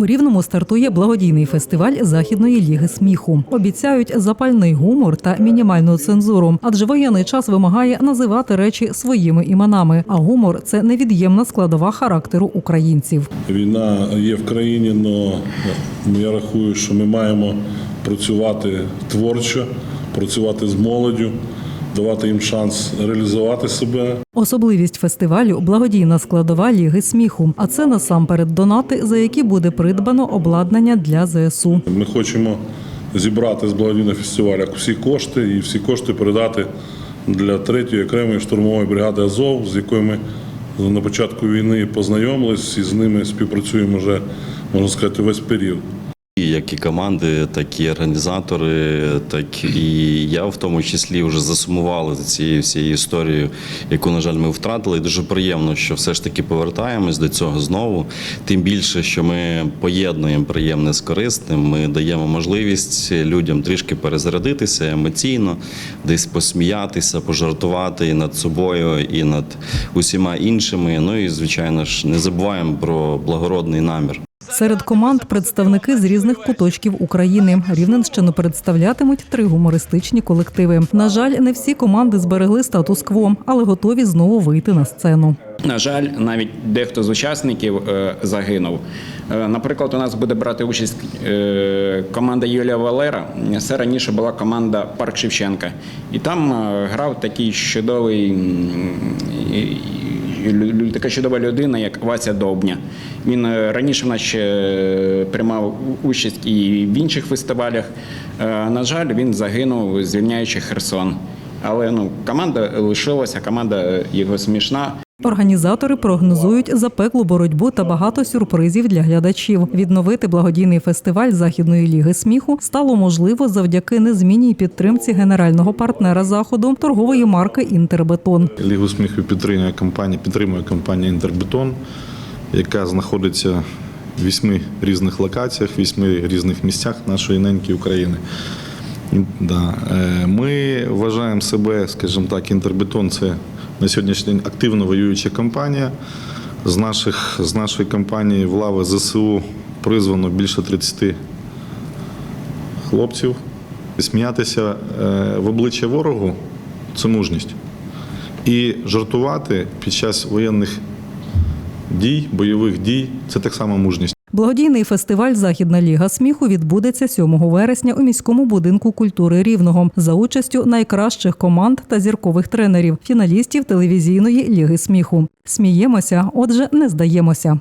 У Рівному стартує благодійний фестиваль Західної ліги сміху. Обіцяють запальний гумор та мінімальну цензуру, адже воєнний час вимагає називати речі своїми іменами. А гумор це невід'ємна складова характеру українців. Війна є в країні, але я рахую, що ми маємо працювати творчо, працювати з молоддю, давати їм шанс реалізувати себе. Особливість фестивалю благодійна складова ліги сміху. А це насамперед донати, за які буде придбано обладнання для ЗСУ. Ми хочемо зібрати з благодійного фестивалю всі кошти і всі кошти передати для третьої окремої штурмової бригади Азов, з якою ми на початку війни познайомились і з ними співпрацюємо вже можна сказати весь період. І Як і команди, так і організатори, так і я в тому числі вже засумували за цією всією історією, яку, на жаль, ми втратили. І дуже приємно, що все ж таки повертаємось до цього знову. Тим більше, що ми поєднуємо приємне з корисним. Ми даємо можливість людям трішки перезарядитися емоційно, десь посміятися, пожартувати і над собою, і над усіма іншими. Ну і звичайно ж, не забуваємо про благородний намір. Серед команд представники з різних куточків України. Рівненщину представлятимуть три гумористичні колективи. На жаль, не всі команди зберегли статус-кво, але готові знову вийти на сцену. На жаль, навіть дехто з учасників е, загинув. Е, Наприклад, у нас буде брати участь е, команда Юлія Валера. Це раніше була команда Парк Шевченка. І там грав такий чудовий, така чудова людина, як Вася Довбня. Він е, раніше в нас ще е, приймав участь і в інших фестивалях. Е, На жаль, він загинув, звільняючи Херсон. Але ну, команда лишилася, команда е, його смішна. Організатори прогнозують запеклу боротьбу та багато сюрпризів для глядачів. Відновити благодійний фестиваль Західної ліги сміху стало можливо завдяки незмінній підтримці генерального партнера заходу торгової марки Інтербетон. Лігу сміху підтримує компанія, підтримує компанія Інтербетон, яка знаходиться в вісьми різних локаціях, в вісьми різних місцях нашої неньки України. Да. е, Ми вважаємо себе, скажімо так, Інтербетон це на сьогоднішній день активно воююча компанія. З, наших, з нашої компанії в лави ЗСУ призвано більше 30 хлопців. Сміятися е, в обличчя ворогу це мужність. І жартувати під час воєнних дій, бойових дій це так само мужність. Благодійний фестиваль Західна ліга сміху відбудеться 7 вересня у міському будинку культури Рівного за участю найкращих команд та зіркових тренерів, фіналістів телевізійної ліги сміху. Сміємося, отже, не здаємося.